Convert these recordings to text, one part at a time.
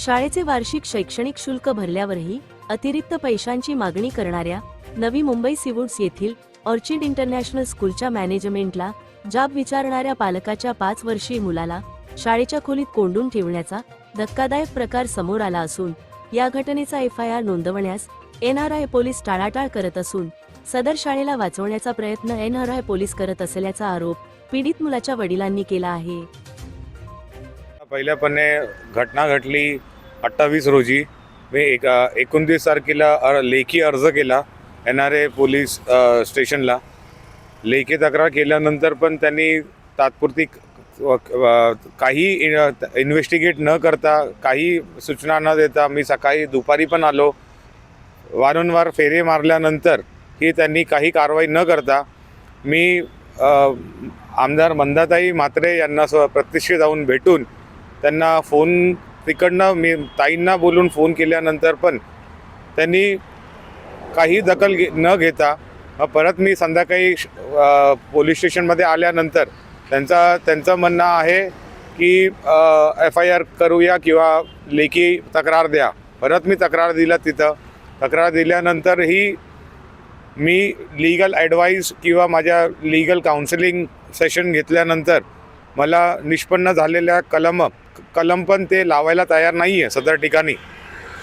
शाळेचे वार्षिक शैक्षणिक शुल्क भरल्यावरही अतिरिक्त पैशांची मागणी करणाऱ्या नवी मुंबई सिवुड्स येथील ऑर्चिड इंटरनॅशनल स्कूलच्या मॅनेजमेंटला जाब विचारणाऱ्या पालकाच्या पाच वर्षीय मुलाला शाळेच्या खोलीत कोंडून ठेवण्याचा धक्कादायक प्रकार समोर आला असून या घटनेचा एफ आय आर नोंदवण्यास एनआरआय पोलीस टाळाटाळ करत असून सदर शाळेला वाचवण्याचा प्रयत्न एनआरआय पोलीस करत असल्याचा आरोप पीडित मुलाच्या वडिलांनी केला आहे. पहिल्यापणे घटना घडली अठ्ठावीस रोजी मी एका एकोणतीस तारखेला अर लेखी अर्ज केला एन आर ए पोलीस स्टेशनला. लेखी तक्रार केल्यानंतर पण त्यांनी तात्पुरती काही इन्व्हेस्टिगेट न करता काही सूचना न देता मी सकाळी दुपारी पण आलो. वारंवार फेरे मारल्यानंतर ही त्यांनी काही कारवाई न करता मी आमदार मंदाताई म्हात्रे यांना स्व प्रत्यक्ष जाऊन भेटून त्यांना फोन तिकडनं मी ताईंना बोलून फोन केल्यानंतर पण त्यांनी काही दखल घे न घेता परत मी संध्याकाळी श- पोलीस स्टेशनमध्ये आल्यानंतर त्यांचा त्यांचं म्हणणं आहे की एफ आय आर करूया किंवा लेखी तक्रार द्या. परत मी तक्रार दिला तिथं. तक्रार दिल्यानंतरही मी लीगल ॲडवाईस किंवा माझ्या लीगल काउन्सिलिंग सेशन घेतल्यानंतर मला निष्पन्न झालेल्या कलम कलम पण ते लावायला तयार नाही आहे सदर ठिकाणी.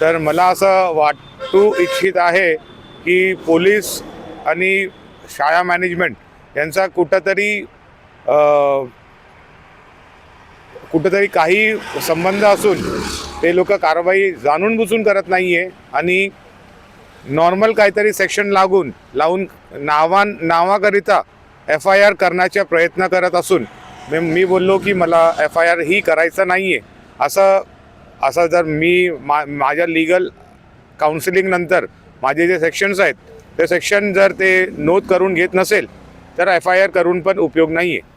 तर मला असं वाटू इच्छित आहे की पोलीस आणि शाळा मॅनेजमेंट यांचा कुठंतरी कुठंतरी काही संबंध असून ते लोक कारवाई जाणून बुजून करत नाही आहे आणि नॉर्मल काहीतरी सेक्शन लागून लावून नावा नावाकरिता एफ आय आर करण्याचा प्रयत्न करत असून मी मी बोललो की मला एफ आय आर ही करायचं नाही आहे असं असं जर मी मा माझ्या लिगल काउन्सिलिंगनंतर माझे जे सेक्शन्स आहेत ते सेक्शन जर ते नोंद करून घेत नसेल तर एफ आय आर करून पण उपयोग नाही आहे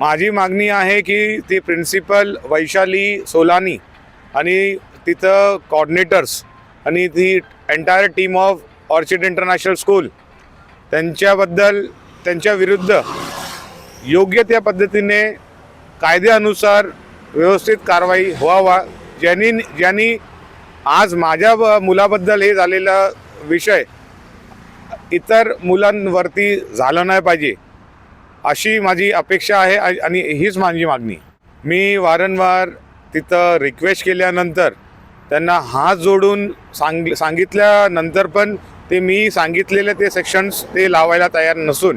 माझी मागणी आहे की ती प्रिन्सिपल वैशाली सोलानी आणि तिथं कॉर्डिनेटर्स आणि ती entire team of orchid international school त्यांच्याबद्दल त्यांच्या विरुद्ध योग्य त्या पद्धतीने कायद्यानुसार व्यवस्थित कारवाई व्हावा. ज्यांनी ज्यांनी आज माझ्या ब- मुलाबद्दल हे झालेला विषय इतर मुलांवरती झालं नाही पाहिजे अशी माझी अपेक्षा आहे आणि हीच माझी मागणी. मी वारंवार तिथं रिक्वेस्ट केल्यानंतर त्यांना हात जोडून सांग सांगितल्यानंतर पण ते मी सांगितलेले ते सेक्शन्स ते लावायला तयार नसून